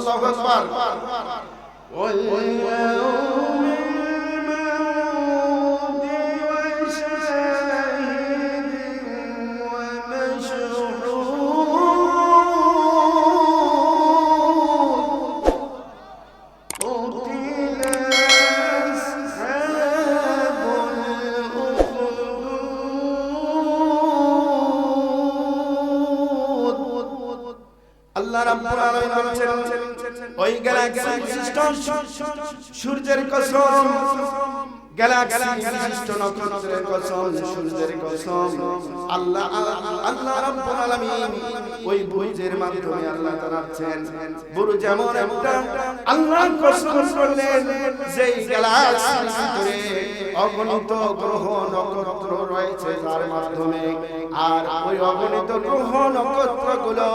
আল্লাহু আকবার। ওয়া কসম গ্যালাক্সি বিশিষ্ট নক্ষত্রের কসম সূর্যের কসম। আল্লাহ আল্লাহ রাব্বুল আলামিন ওই বুরুজের মাধ্যমে আল্লাহ জানাচ্ছেন বুরুজ এমন একটা আল্লাহ কসম করলেন যেই গ্যালাক্সির ভিতরে অগণিত গ্রহ নক্ষত্র রয়েছে তার মাধ্যমে। আর ওই অগণিত গ্রহ নক্ষত্রগুলো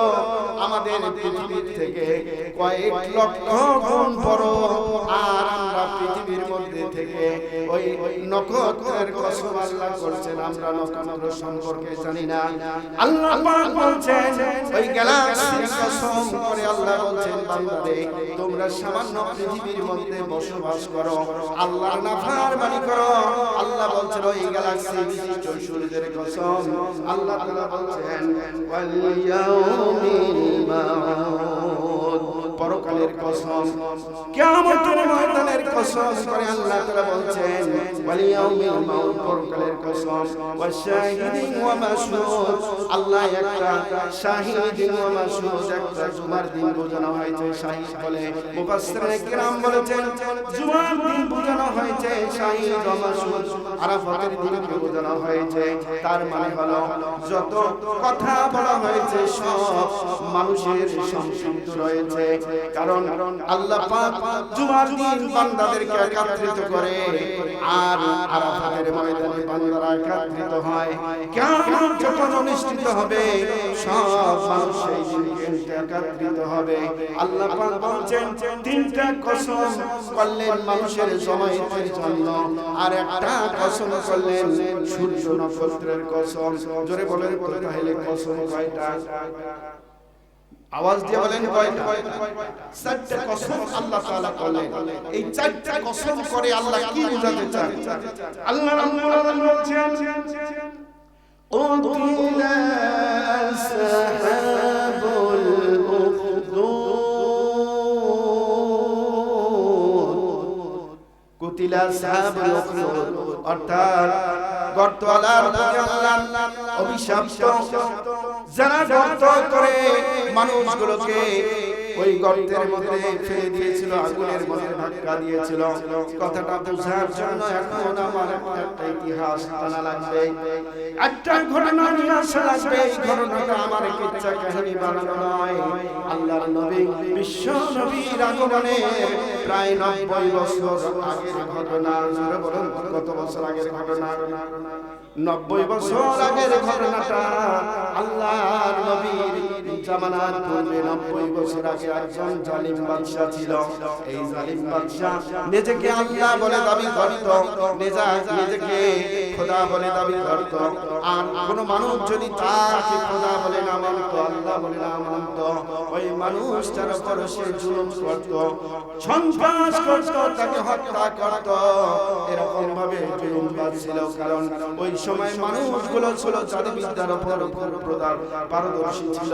আমাদের পৃথিবীর থেকে কয়েক লক্ষ গুণ বড়। আর আমরা পৃথিবীর মধ্যে থেকে ওই নক্ষত্রের কসম আল্লাহ করছেন আমরা নক্ষত্র সম্পর্কে জানি না। আল্লাহ পাক বলছেন, ওই গ্যালাক্সির কসম করে আল্লাহ বলছেন, বান্দারে, তোমরা সামান্য পৃথিবীর মধ্যে বসবাস করো, আল্লাহর নাফরমানি করো। আল্লাহ বলছেন, ওই গ্যালাক্সি বিশিষ্ট সূর্যের কসম। আল্লাহ তাআলা বলছেন, ওয়াল ইয়াউমিল মাউদ পরকালের কসম। কিয়ামতের ময়দানের কসম করে আল্লাহ তাআলা বলছেন ওয়াল ইয়াউমিল মাউদ পরকালের কসম। ওয়া শাহিদিন ওয়া মাশহুদ আল্লাহ একটা শাহিদিন ওয়া মাশহুদ একটা জুমার দিন বোঝানো হয়েছে শাহিদ বলে। মুফাসসিরিনে কিরাম বলেছেন জুমার দিন বোঝানো হয়েছে শাহিদ ওয়া মাশহুদ আরাফাতের দিনকে বোঝানো হয়েছে। তার মানে হলো যত কথা বলা হয়েছে সব মানুষের সংক্ষিপ্ত রয়েছে। কারণ আল্লাহ পাক জুমার দিন বান্দাদেরকে একত্রিত করে আর আরাফাতের ময়দানে বান্দারা একত্রিত হয়। কেমন যখন অনুষ্ঠিত হবে, সব মানুষ সেই দিনকে একত্রিত হবে। আল্লাহ পাক বলছেন, তিনটা কসম করলেন মানুষের জমায়েতের জন্য, আর একটা কসম করলেন সূর্য নক্ষত্রের কসম। জোরে বলেন তাহলে কসম কয়টা? আওয়াজ দিয়ে বলেন চারটা কসম আল্লাহ তাআলা এই চারটা কসম করে আল্লাহ কি বুঝাতে চান? আল্লাহ রাব্বুল বলছেন ও কুতিলা সাহাবুল উখদুদ অর্থাৎ গর্তওয়ালার প্রতি আল্লাহ যারা গর্ত করে মানুষগুলোকে ওই গর্তের মধ্যে ফেলে দিয়েছিল, আগুনের মধ্যে ধাক্কা দিয়েছিল। কথাটা বোঝার জন্য এখন আমার একটা ইতিহাস জানা লাগবে। একটা ঘটনা নিয়ে আসা লাগবে। এই ঘটনাটা আমার কিচ্ছা কাহিনী বানানো নয়। আল্লাহর নবী, বিশ্ব নবীর আগমনে প্রায় নব্বই বছর আগের ঘটনা। বলুন, কত বছর আগের ঘটনা? নব্বই বছর আগের ঘটনাটা জামানার পূর্বে নব্বই বছর আগে একজন জালিম বাদশাহ ছিল। এই জালিম বাদশাহ নিজেকে আল্লাহ বলে দাবি করত নিজেকে খোদা বলে দাবি করত। আর কোন মানুষ যদি তাকে খোদা বলে না মানত, আল্লাহ বলে না মানত, ওই মানুষটার উপর সে জুলুম করত, সন্ত্রাস করত, তাকে হত্যা করত। এরকম ভাবে জুলুমবাজ ছিল, কারণ ওই সময় মানুষগুলো ছিল জাদুবিদ্যার উপর প্রদান পারদর্শী ছিল।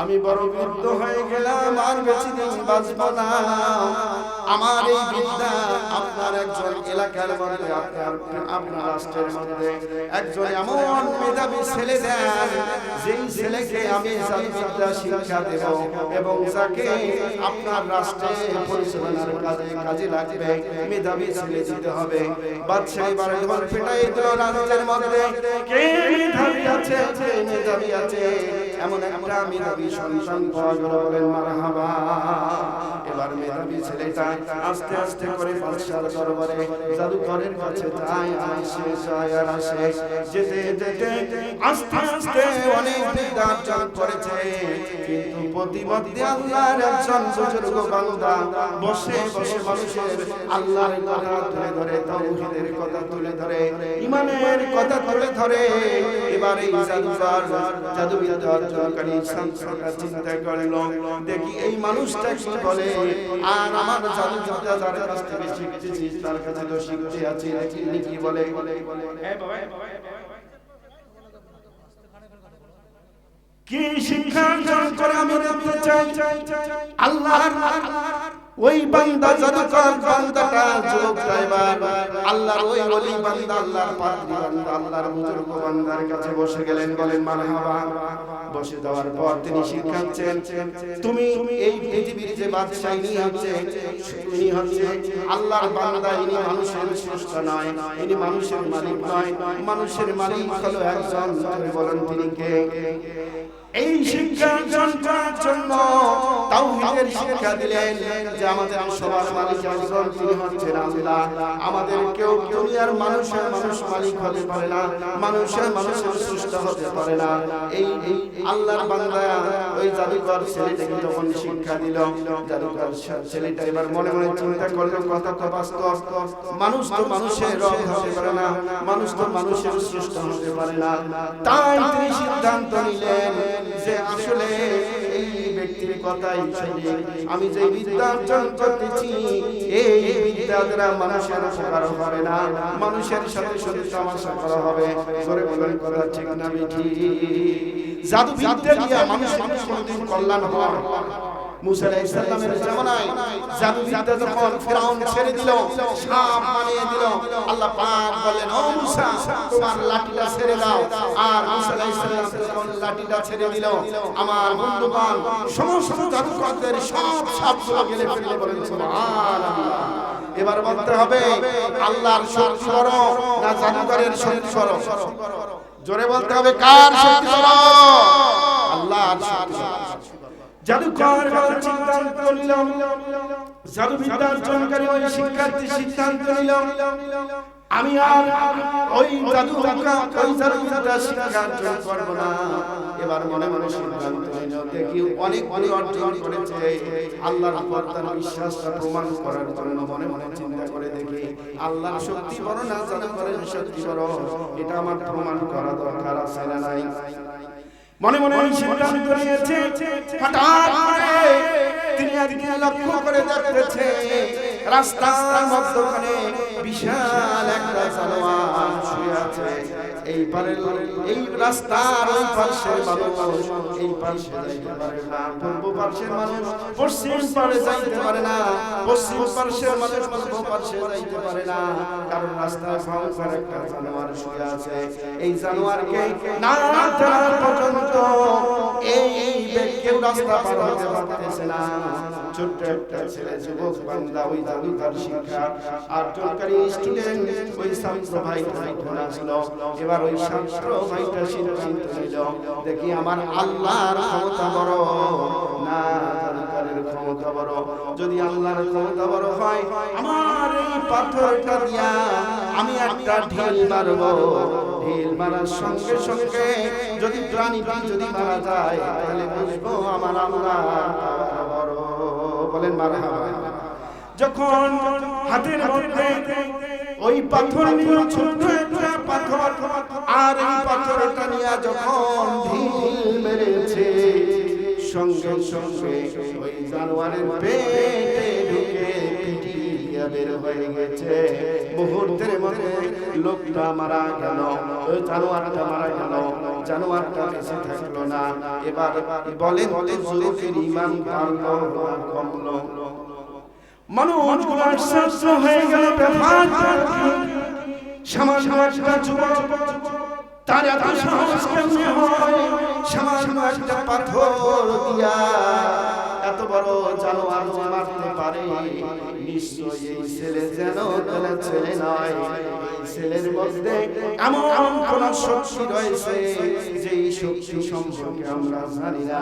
আমি বড় বৃদ্ধ হয়ে গেলাম আর বেশি দিন বাঁচব না। আমার এই বিদ্যা আপনার একজন এলাকার মধ্যে, আপনার আপনার রাষ্ট্রের মধ্যে, একজন এমন মেধাবী ছেলে দেন, যেই ছেলেকে আমি বিদ্যা শিক্ষা দেব এবং যাকে আপনার রাষ্ট্রে পরিচালনার কাজে কাজে লাগবে, মেধাবী ছেলে দিতে হবে। বাচ্চা এবার যখন ফেটাই দিল রাজ্যের মধ্যে। কে মেধাবী আছে? মেধাবী আছে? এমন একটা মেধাবী সন্তান পাওয়া গেল বলেন মারহাবা। মেধাবী ছেলেটা আস্তে আস্তে করে বাদশার দরবারে জাদুকরের কাছে যায় যায় আর আসে। যেতে যেতে আস্তে আস্তে অনেক করেছে। কিন্তু আল্লাহর একজন বান্দা বসে বসে মানুষের আল্লাহর কথা তুলে ধরে, তাওহীদের কথা তুলে ধরে ইমানের কথা তুলে ধরে। এবার ছাত্রটা চিন্তা করল, দেখি এই মানুষটা কি বলে? আর আমার জাদুবিদ্যা যার কাছ থেকে শিখতেছি তার কাছে তো শিখতে আছি তিনি কি বলে? কি শিক্ষা অর্জন করে আমি দেখতে চাই? আল্লাহর ওই বান্দা বান্দাটা আল্লাহর ওই ওলি বান্দা, আল্লাহর পাত্রী বান্দা, আল্লাহর বুজুর্গ বান্দার কাছে বসে গেলেন, বলেন, মারহাবা। বসে যাওয়ার পর তিনি শিখাচ্ছেন তুমি এই পৃথিবীর যে বাদশাহ ইনি হচ্ছে ইনি হচ্ছে আল্লাহর বান্দা, ইনি মানুষের স্রষ্টা নয়, ইনি মানুষের মালিক নয়, মানুষের মালিক হলো একজন। বলেন, তিনি কে? এই শিক্ষা জন্য তাওহীদের শিক্ষা দিলেন যে আমাদের সবার মালিক একজন, তিনি হচ্ছেন আল্লাহ। আমাদের কেউ দুনিয়ার মানুষের মানুষ মালিক হতে পারে না, মানুষের মানুষের সৃষ্ট হতে পারে না। এই আল্লাহর বান্দা ওই জাদুকর ছেলেটাকে যখন শিক্ষা দিল, জাদুকর ছেলেটা এবার মনে মনে চিন্তা করল, কথা তো বাস্তব। মানুষ তো মানুষের রব হতে পারে না, মানুষ তো মানুষের সৃষ্ট হতে পারে না। তাই তিনি সিদ্ধান্ত নিলেন যে আসলে কথাই শুনে। আমি যে বিদ্যা অর্জন করতেছি, এই বিদ্যা দ্বারা মানুষের উপকার হবে না। মানুষের সাথে সাথে তামাশা করা হবে। করে বলেন, কথা ঠিক না বেঠি জাদু বিদ্যা দিয়ে মানুষ মানুষ কোনোদিন কল্যাণ হওয়ার ছেড়ে দিল আল্লাহ লাঠিটা ছেড়ে দাও। লাঠিটা ছেড়ে দিল, আমার এবার বলতে হবে, আল্লাহর শক্তি বড় না জাদুকরের শক্তি বড়? জোরে বলতে হবে, কার শক্তি বড়? আল্লাহর এবার মনে মনে সিদ্ধান্ত অনেক অনেক অর্জন করেছে। আল্লাহর উপর প্রমাণ করার জন্য মনে মনে চিন্তা করে দেখি, আল্লাহর শক্তি বড় না জাদুকরের বড়। এটা আমার প্রমাণ করা দরকার আছে না নাই? মনে মনে সিদ্ধান্ত নিয়েছে হঠাৎ করে তিনি একদিন লক্ষ্য করে দেখতেছে রাস্তার মধ্যখানে বিশাল একটা জানোয়ার শুয়ে আছে। এই পারে এই রাস্তার ওই মানুষ, এই যাইতে পারে না। পূর্ব মানুষ, পশ্চিম পারে যাইতে পারে না। পশ্চিম মানুষ, পূর্ব যাইতে পারে না। কারণ ভয়ঙ্কর একটা জানোয়ার শুয়ে আছে। এই জানোয়ারকে না ধরার পর্যন্ত এই কেউ রাস্তা পার হতে পারতেছে না। ছোট্ট একটা ছেলে, যুবক, বান্দা, ওই শিক্ষা। আর জনকারী স্টুডেন্ট ওই ছাত্র ভাই যখন আসলো এবার ওই ছাত্র ভাইটা সিদ্ধান্ত নিল। দেখি আমার আল্লাহর ক্ষমতা বড়, না জাদুকরের ক্ষমতা বড়। যদি আল্লাহর ক্ষমতা বড় হয়, আমার এই পাথরটা দিয়া আমি একটা ঢিল মারব। ঢিল মারার সঙ্গে সঙ্গে যদি প্রাণীটি যদি মারা যায়, তাহলে বুঝব আমার আল্লাহ বড়। বলেন, মারা যখন হাতের মধ্যে ওই পাথর নিয়ে ছোট্ট পাথর, আর এই পাথরটা নিয়ে যখন ঢিল মেরেছে, সঙ্গে সঙ্গে ওই জানোয়ারের পেটে ঢুকে পিটিয়ে হয়ে গেছে। মুহূর্তের মধ্যে লোকটা মারা গেল জানোয়ারটা মারা গেল, জানোয়ারটা বেঁচে থাকল না। এবার বলেন যুবকের ইমান বাড়লো কমলো। মানুষগুলো আশ্চর্য হয়ে গেল? সামান্য একটা যুবক, তার এত সাহস কেমনে হয়? সামান্য একটা এত বড় জানোয়ার মারতে পারে। নিশ্চয়ই এই ছেলে যেন কোন ছেলে নয় ছেলের মধ্যে এমন কোন শক্তি রয়েছে যে শক্তি সম্পর্কে আমরা জানি না।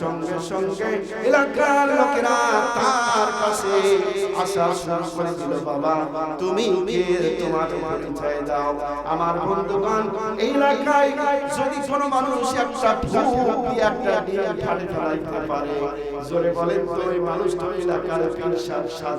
সঙ্গে সঙ্গে এলাকার লোকেরা তার কাছে আসা শুরু করে দিল বাবা তুমি তোমার পরিচয় দাও। আমার বন্ধুগণ এই এলাকায় যদি কোনো মানুষ একটা ডিম ফেলাইতে পারে। জোরে বলেন তো ওই মানুষটা এলাকার পীর সার সার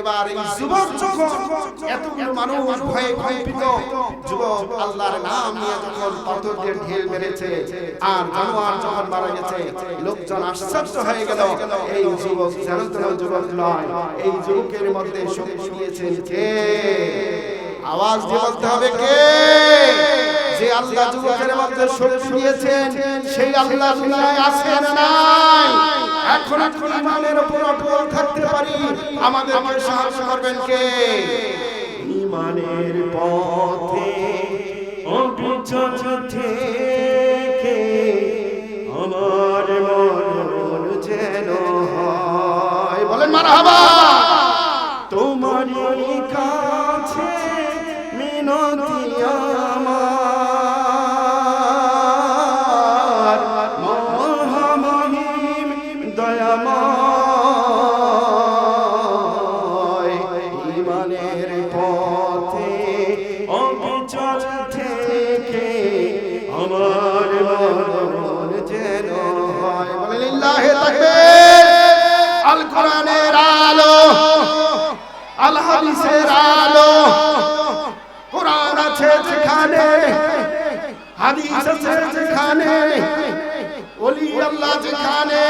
এবার এই যুবক যখন এতগুলো মানুষ ভয়ে কম্পিত যুবক আল্লাহর নাম নিয়ে যখন পাথর দিয়ে মেরেছে, আর জানোয়ার যখন মারা গেছে, লোকজন আশ্চর্য হয়ে গেল, এই যুবক যেন যুবক নয়, এই যুবকের মধ্যে শক্তি দিয়েছেন কে? আওয়াজ দিয়ে বলতে হবে কে? যে আল্লাহ যুবকের মধ্যে শক্তি দিয়েছেন সেই আল্লাহ দুনিয়ায় আছেন না। নাই। এখন এখন ইমানের উপর অটল থাকতে পারি। আমাদের আমাদেরকে সাহায্য করবেন কে? ইমানের পথে অবিচল থেকে আমার মন যেন হয়। বলেন মারহাবা। তোমার কাছে হাদিসের আলো। কোরআন আছে যেখানে, হাদিস আছে যেখানে, ওলি আল্লাহ যেখানে।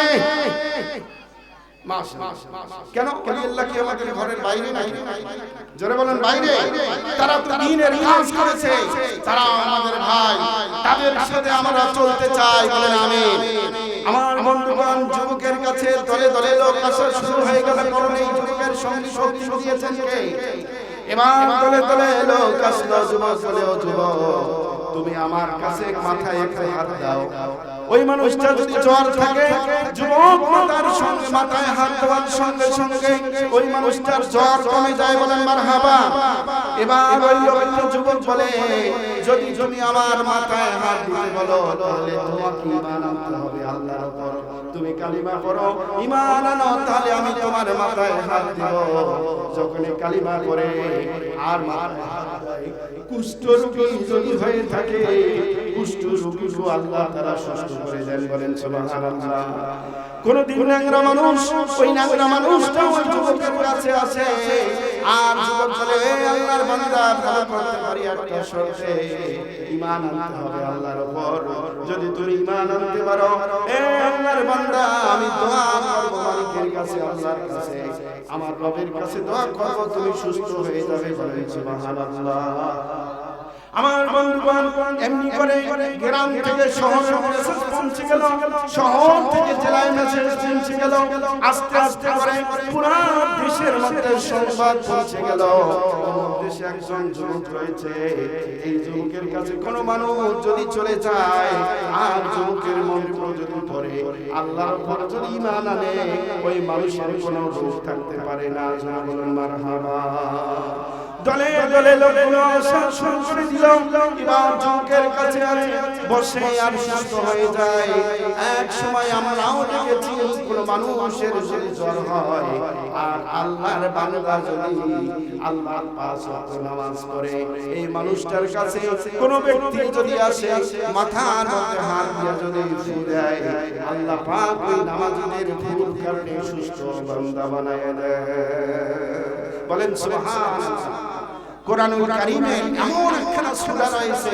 কেন? আল্লাহ কি আমাদের ঘরের বাইরে নাই জোরে বলেন, বাইরে। তারা তো দ্বীনের কাজ তারা আমাদের ভাই, তাদের সাথে আমরা চলতে চাই বলেন আমিন। আমার বন্ধুগণ, যুবকের কাছে দলে দলে লোক আসা শুরু হয়ে গেল কারণ এই যুবকের সঙ্গে শক্তি দিয়েছেন কে? এবার দলে দলে লোক আসলো, যুবক বলে, ও যুবক, তুমি আমার কাছে মাথায় একটা হাত দাও। ওই মানুষটা যদি জ্বর থাকে, যুবক মাতার সঙ্গে, মাথায় হাত দেওয়ার সঙ্গে সঙ্গে ওই মানুষটার জ্বর কমে যায় বলেন মারহাবা। এবার ওই লোকটা যুবক বলে, যদি তুমি আমার মাথায় হাত দিতে বলো, তাহলে তোমাকে ঈমান আনতে হবে, আল্লাহর উপর। তুমি কালিমা পড়ো, ঈমান আনো, তাহলে আমি তোমার মাথায় হাত দিব। যখন কালিমা করে আর দেয় কুষ্ঠ রোগী যদি হয়ে থাকে কুষ্ঠ রোগীকে আল্লাহ তারা সুস্থ করে দেন বলেন সুবহানাল্লাহ। কোন দিন ন্যাংরা মানুষ, ওই ন্যাংরা মানুষটা ওই যুবকের কাছে আসে। আর যুবক চলে, "এ আল্লাহর বান্দা ভালো করতে পারি একটা শর্তে ঈমান আনতে হবে আল্লাহর উপর। যদি তুমি ঈমান আনতে পারো, এ আল্লাহর বান্দা, আমি দোয়া করব মালিকের কাছে, আল্লাহর কাছে। আমার রবের কাছে দোয়া করব, তুমি সুস্থ হয়ে যাবে সুবহানাল্লাহ। আমার বন্ধুগণ, এমনি করে গ্রাম থেকে শহরে পৌঁছে গেল শহর থেকে জেলায় মেসেজ পৌঁছে গেল। আস্তে আস্তে করে পুরা দেশের মধ্যে সংবাদ পৌঁছে গেল। দেশে একজন যুবক রয়েছে। এই যুবকের কাছে কোনো মানুষ যদি চলে যায়, আর যুবকের মন্ত্র যদি পড়ে, আল্লাহর যদি ঈমান আনে, ওই মানুষের কোনো রোগ থাকতে পারে না। বলেন দলে দলে লোকগুলো শুরু করে দিল এবার যুবকের কাছে আছে বসে আর সুস্থ হয়ে যায় এক সময় আমরাও দেখেছি কোন মানুষের যদি জ্বর হয়, আর আল্লাহর বান্দা যদি আল্লাহর পাঁচ ওয়াক্ত নামাজ পড়ে, এই মানুষটার কাছে কোন ব্যক্তি যদি আসে মাথার মধ্যে হাত দিয়ে যদি ফু দেয়, আল্লাহ পাক ওই নামাজীদের ফুল কারণে সুস্থ বান্দা বানায় দেয়। বলেন, সুবহানাল্লাহ। কোরআনুল কারীমে এমন একখানা সূরা রয়েছে,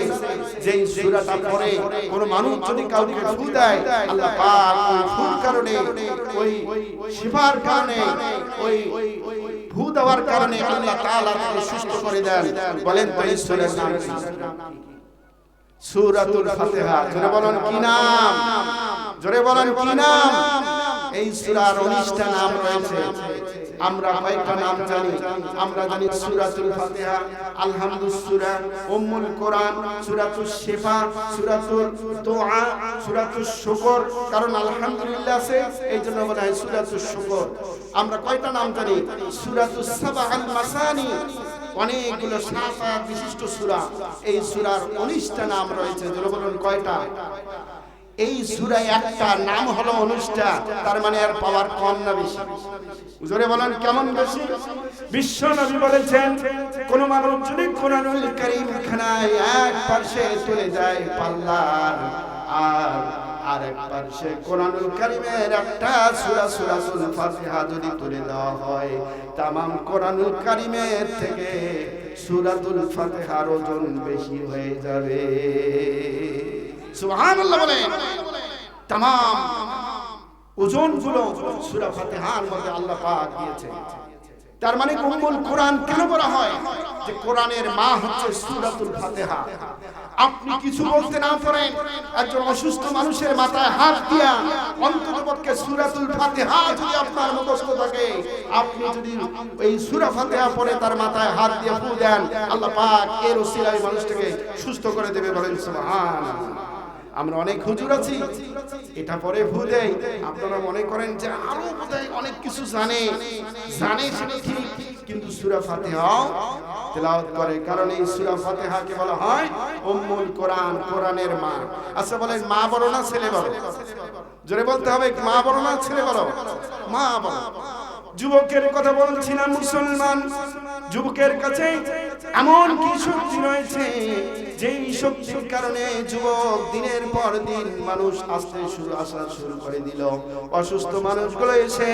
যেই সূরাটা পড়ে কোন মানুষ যদি কাউকে ফু দেয়, আল্লাহ পাক ওই কারণে, ওই শিফার কারণে, ওই ফু দেওয়ার কারণে আল্লাহ তাআলা তাকে সুস্থ করে দেন। বলেন তো এই সূরার নাম কি? সূরাতুল ফাতিহা। জোরে বলেন কি নাম? জোরে বলেন কি নাম? এই সূরার 19টা নাম রয়েছে। আমরা কয়েকটা নাম জানি? আমরা জানি সূরাতুল ফাতিহা, আলহামদুস সূরা, উম্মুল কোরআন, সূরাতুস শিফা, সূরাতুল দুআ সূরাতুস শুকর। কারণ আলহামদুলিল্লাহ আছে এই জন্য বলা হয় সূরাতুস শুকর। আমরা কয়টা নাম জানি? সূরাতুস সাবা আল মাসানি। অনেকগুলো সাত বিশিষ্ট সুরা। এই সুরার 19টা নাম রয়েছে বলুন কয়টা? এই সুরায় একটা নাম হলো অনুষ্ঠা তার মানে আর পাওয়ার কম না বেশি। জোরে বলেন, কেমন বেশি? বিশ্ব নবী বলেছেন, কোন মানুষ যদি কোরআনুল কারীম খানায় এক পাশে চলে যায় পাল্লার, আর আর এক পাশে কোরআনুল কারীমের একটা সূরা, সূরাতুল ফাতিহা যদি তুলে দেওয়া হয়, তামাম কোরআনুল কারীমের থেকে সূরাতুল ফাতিহার ওজন বেশি হয়ে যাবে। সুবহানাল্লাহ বলেন ওজনগুলো সূরা ফাতিহার মধ্যে আল্লাহ পাক দিয়েছে। তার মানে উম্মুল কোরআন কেন বলা হয়? যে কোরআনের মা হচ্ছে ফাতিহা। আপনি কিছু বলতে না পারেন একজন অসুস্থ মানুষের মাথায় হাত দিয়া অন্ততপক্ষে সূরাতুল ফাতিহা যদি আপনার মুখস্থ থাকে, আপনি যদি এই সূরা ফাতিহা পড়ে তার মাথায় হাত দিয়ে ফু দেন, আল্লাহ পাক এর ওসিলায় মানুষটাকে সুস্থ করে দেবে বলেন সুবহানাল্লাহ। আমরা অনেক হুজুর আছি। এটা পরে ভু দেয় আপনারা মনে করেন যে আরও বোধহয় অনেক কিছু জানে। জানে সেটা কিন্তু সূরা ফাতিহাও তেলাওয়াত করে, কারণ এই সূরা ফাতিহাকে বলা হয় উম্মুল কোরআন, কোরআনের মা। আচ্ছা বলেন, মা বড় না ছেলে বড় জোরে বলতে হবে, মা বড় না ছেলে বড় মা বড় যুবকের কথা বলছিলাম মুসলমান। যুবকের কাছে এমন কি শক্তি রয়েছে যেই শক্তির কারণে যুবক দিনের পর দিন মানুষ আসতে শুরু আসা শুরু করে দিল। অসুস্থ মানুষগুলো এসে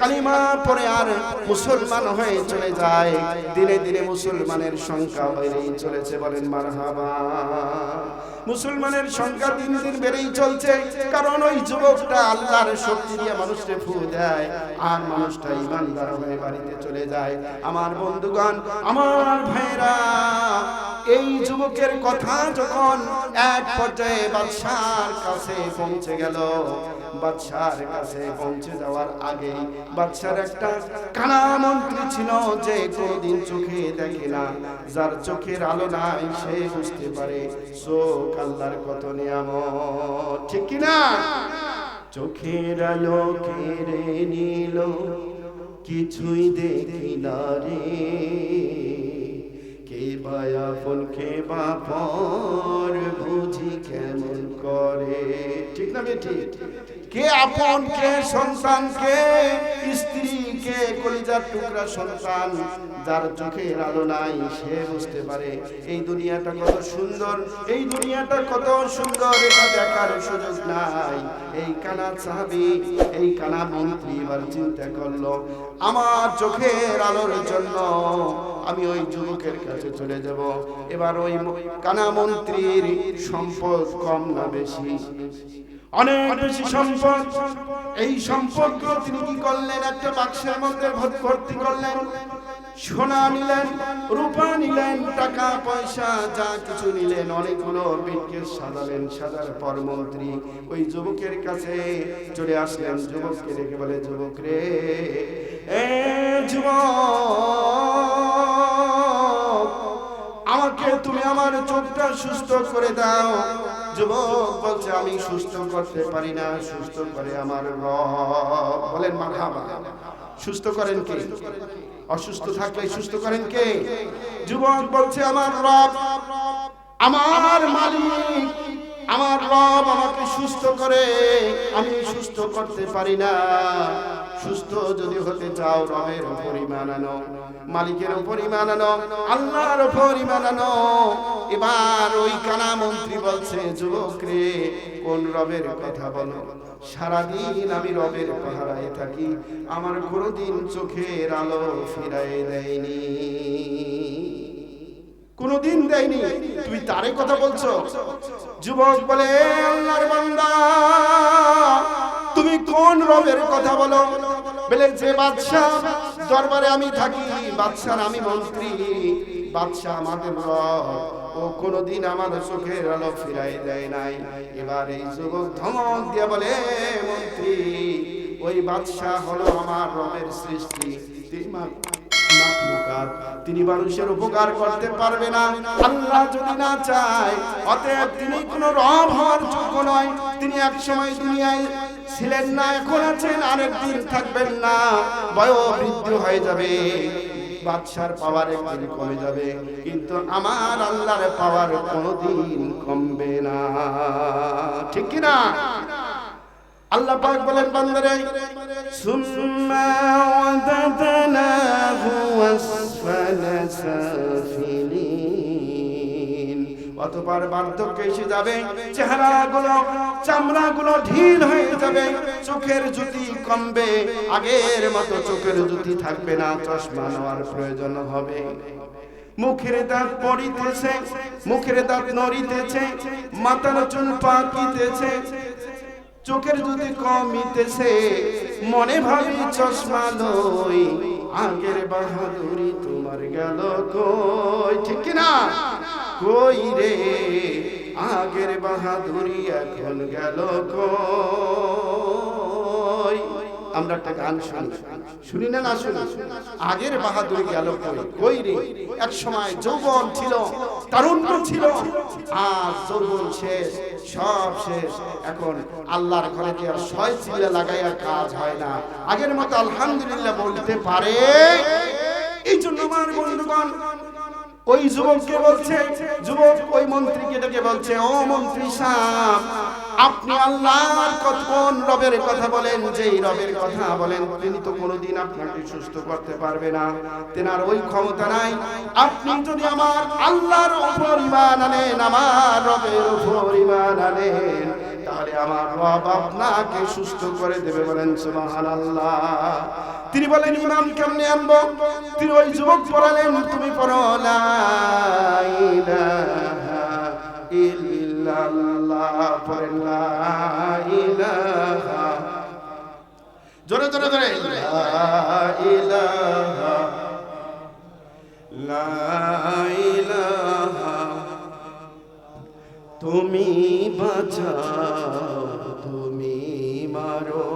কালিমা পরে আর মুসলমান হয়ে চলে যায়। দিনে দিনে মুসলমানের সংখ্যা বেড়েই চলেছে বলেন মারহাবা। মুসলমানের সংখ্যা দিন দিন বেড়েই চলছে, কারণ ওই যুবকটা আল্লাহর শক্তি দিয়ে মানুষকে ফু দেয় আর মানুষটা ইমানদার হয়ে বাড়িতে চলে যায়। আমার বন্ধুগণ, আমার ভাইরা এই যুবকের কথা যখন এক পর্যায়ে বাদশার কাছে পৌঁছে গেল, বাদশার কাছে পৌঁছে যাওয়ার আগে বাদশার একটা কানা মন্ত্রী ছিল যে কোনদিন চোখে দেখে না, যার চোখের আলো নাই, সে বুঝতে পারে চোখ আল্লাহর কত নিয়ামত। ঠিক কি না চোখের আলো কেড়ে নিল, কিছুই দেখি না রে। কে ফুলকে বাপর বুঝি কেমন করে? ঠিক না বেটি কে আপন, কে সন্তান, কে স্ত্রী, কে কলিজার টুকরা সন্তান, যার চোখের আলো নাই, সে বুঝতে পারে এই দুনিয়াটা কত সুন্দর, এই দুনিয়াটা কত সুন্দর, এটা দেখার সুযোগ নাই। এই কানা চাবি এই কানা মন্ত্রী এবার চিন্তা করল, আমার চোখের আলোর জন্য আমি ওই যুবকের কাছে চলে যাব। এবার ওই কানা মন্ত্রীর সম্পদ কম না বেশি? অনেক বেশি সম্পদ। এই সম্পদগুলো তিনি কি করলেন? একটা বাক্সের মধ্যে ভর- ভর্তি করলেন। সোনা নিলেন, রূপা নিলেন, টাকা, পয়সা, যা কিছু নিলেন, অনেকগুলো বিটকেস সাজালেন, সাজার পর মন্ত্রী ওই যুবকের কাছে চলে আসলেন। যুবককে রেখে বলে, যুবক রে, এ যুবক, আমাকে তুমি আমার চোখটা সুস্থ করে দাও। যুবক বলছে, আমি সুস্থ করতে পারি না, সুস্থ করে আমার রব। বলেন, মারহাবা। সুস্থ করেন কে? অসুস্থ থাকলে সুস্থ করেন কে? যুবক বলছে, আমার রব, আমার মালিক আমার রব আমাকে সুস্থ করে। আমি সুস্থ করতে পারি না। সুস্থ যদি হতে চাও, রবের আনো, মালিকের উপর ইমান আনো, আল্লাহর আনো। এবার ওই কানা মন্ত্রী বলছে যুবক রে কোন রবের কথা বলো? সারাদিন আমি রবের পাহারায় থাকি। আমার কোনোদিন চোখের আলো ফিরাই দেয়নি। কোনদিন দেয়নি। তুমি তারে কথা বলছো। যুবক বলে আল্লাহর বান্দা, তুমি কোন রবের কথা বলো? বলে, যে বাদশাহ দরবারে আমি থাকি বাদশার আমি মন্ত্রী, বাদশাহ আমাদের রব। ও কোনদিন আমার চোখের আলো ফিরাই দেয় নাই। এবার এই যুবক ধমক দিয়ে বলে মন্ত্রী, ওই বাদশাহ হলো আমার রবের সৃষ্টি। তিনি মানুষের উপকার করতে পারবে না। আল্লাহ যদি না চায়, অতএব তিনি কোনো রব হওয়ার যোগ্য নয়। তিনি এক সময় দুনিয়ায় ছিলেন না, এখন আছেন, আরেকদিন থাকবেন না। বয়োবৃদ্ধ হয়ে যাবে। বাদশার পাওয়ার একদিন কমে যাবে। কিন্তু আমার আল্লাহর পাওয়ার কোনোদিন কমবে না। ঠিক কি না আল্লাহ পাক বলেন, বান্দারে, সুম্মা ওয়াদাদনাহু সাফিলিন। অতঃপর বার্ধক্য এসে যাবে, চেহারাগুলো, চামড়াগুলো ঢিল হয়ে যাবে, চোখের জ্যোতি কমবে, আগের মতো চোখের জ্যোতি থাকবে না, চশমা নেওয়ার প্রয়োজন হবে। মুখের দাঁত পড়িতেছে মুখের দাঁত নড়িতেছে, মাথার চুল পাকিতেছে চোখের যদি কমিতেছে মনে ভাবি চশমা লই আগের বাহাদুরি তোমার গেল কই? ঠিক না? কই রে? আগের বাহাদুরি এখন গেল কই? আমরা একটা গান শুনি। শুনি না না শুনি। আগের বাহাদুর গেল কই? কই রে? এক সময় যৌবন ছিল, তারুণ্য ছিল। আজ যৌবন শেষ, সব শেষ। এখন আল্লাহর ঘরে কি আর ছয় চিল্লা লাগাইয়া কাজ হয় না? আগের মতো আলহামদুলিল্লাহ বলতে পারে। এই জন্য আমার বন্ধুগণ, ওই যুবককে বলছে, যুবক, ওই মন্ত্রীকে ডেকে বলছে, ও মন্ত্রী সাহেব আপনি আল্লাহর কোন রবের কথা বলেন? যেই রবের কথা বলেন, তিনি তো কোনোদিন আপনাকে সুস্থ করতে পারবে না। তেনার ওই ক্ষমতা নাই। আপনি যদি আমার আল্লাহর উপর ইমান আনেন, আমার রবের উপর ইমান আনেন, তাহলে আমার রব আপনাকে সুস্থ করে দেবে বলেন সুবহানাল্লাহ। তিনি বলেন ইমাম কেমনে আনব? তিনি ওই যুবক পড়ালেন তুমি পড়ো লা ইলাহা ইল্লাল্লাহ। পড়েন জোরে জোরে জোরে। তুমি বাঁচাও তুমি মারো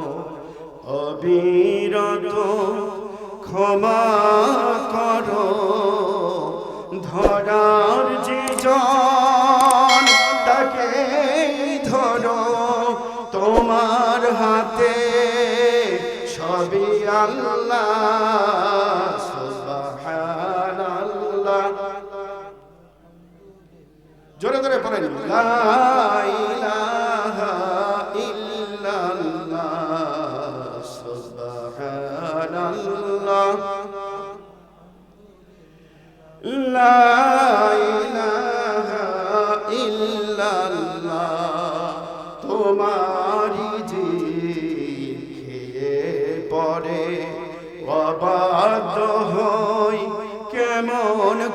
অবিরত ক্ষমা করো। ধরার যে আল্লাহ সুবহানাল্লাহ। জোরে জোরে পড়েন লা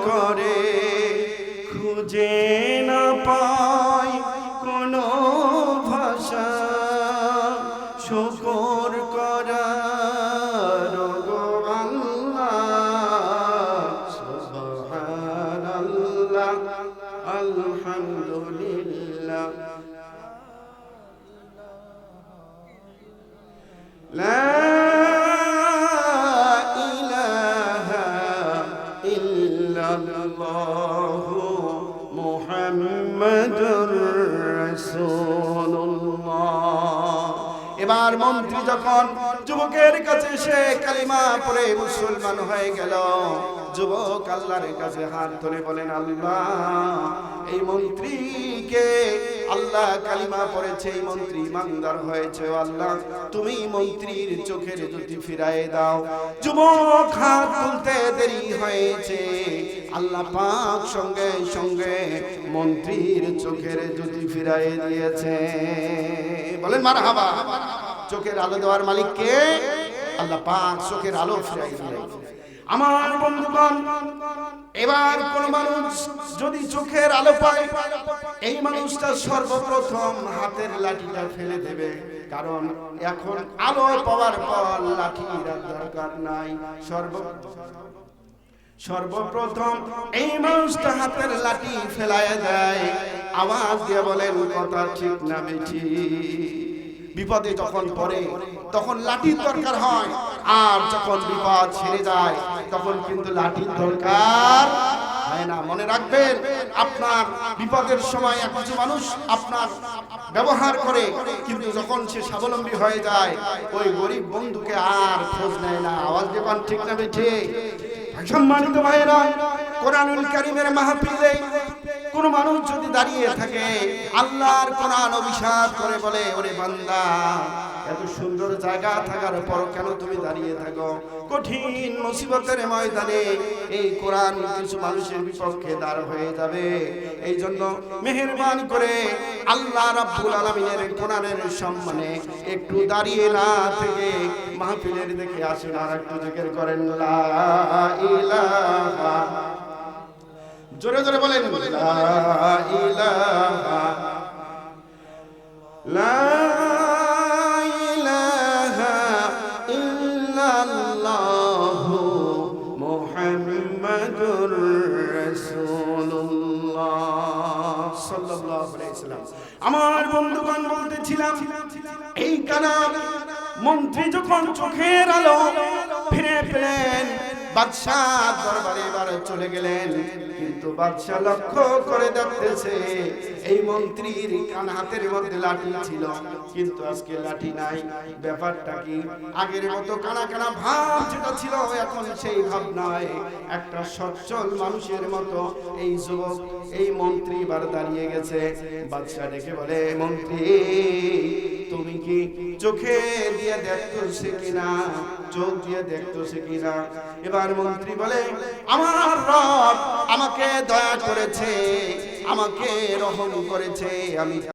করে খুঁজে যখন যুবকের কাছে এসে কালিমা পড়ে মুসলমান হয়ে গেল, যুবক আল্লাহর কাছে হাত ধরে বলেন, আল্লাহ, এই মন্ত্রীকে আল্লাহ কালিমা পড়েছে, এই মন্ত্রী ইমানদার হয়েছে, আল্লাহ, তুমি মন্ত্রীর চোখের জ্যোতি ফিরায় দাও। যুবক হাত তুলতে দেরি হয়েছে, আল্লাহ পাক সঙ্গে সঙ্গে মন্ত্রীর চোখের জ্যোতি ফিরাই দিয়েছে। বলেন মার হাবা চোখের আলো দেওয়ার মালিক কে আল্লাহ পাক চোখের আলো ফিরাই দিলেন। আমার বন্ধুগণ, এবার কোন মানুষ যদি চোখের আলো পায়, এই মানুষটা সর্বপ্রথম হাতের লাঠিটা ফেলে দেবে। কারণ এখন আলো পাওয়ার পর লাঠির দরকার নাই। সর্ব সর্বপ্রথম এই মানুষটা হাতের লাঠি ফেলায় দেয়। আওয়াজ দিয়ে বলেন, কথা ঠিক না বেঠি বিপদে যখন পড়ে তখন লাঠির দরকার হয়। আর যখন বিপদ ছেড়ে যায় তখন কিন্তু লাঠির দরকার। হয় না মনে রাখবেন আপনার বিপদের সময় কিছু মানুষ আপনার ব্যবহার করে কিন্তু যখন সে স্বাবলম্বী হয়ে যায় ওই গরিব বন্ধুকে আর খোঁজ নেয় না। আওয়াজ দেবান ঠিক না বেঠে সম্মানিত ভাইয়েরা কোরআনুল কারিমের মাহফিলে কোন মানুষ যদি দাঁড়িয়ে থাকে, আল্লাহর কোরআন অভিশাপ করে বলে, ওরে বান্দা, এত সুন্দর জায়গা থাকার পর কেন তুমি দাঁড়িয়ে থাকো? কঠিন মুসিবতের ময়দানে এই কোরআন কিছু মানুষের বিপক্ষে দাঁড় হয়ে যাবে। এই জন্য মেহেরবানি করে আল্লাহ রাব্বুল আলামিনের কোরআনের সম্মানে একটু দাঁড়িয়ে না থেকে মাহফিলের দেখে আসেন আর একটু জিকির করেন, লা ইলাহা জোরে জোরে বলেন। আমার বন্ধুগণ বলতেছিলাম এই কানা মন্ত্রী যখন চোখের আলো ফিরে পেলেন চলে গেলেন। লক্ষ্য এই মন্ত্রীর ছিল। কিন্তু আজকে লাঠি নাই। ব্যাপারটা কি? আগের কানা কানা ভাব ছিল, এখন সেই ভাব নয় একটা সচ্ছল মানুষের মতো এই যুবক, এই মন্ত্রী এবার দাঁড়িয়ে গেছে। বাদশাহ ডেকে বলে, মন্ত্রী তুমি কি চোখে দিয়ে দেখতো সে কিনা? চোখ দিয়ে দেখতো সে কিনা? এবার মন্ত্রী বলে, আমার রব আমাকে দয়া করেছে, আমাকে রহম করেছে, আমি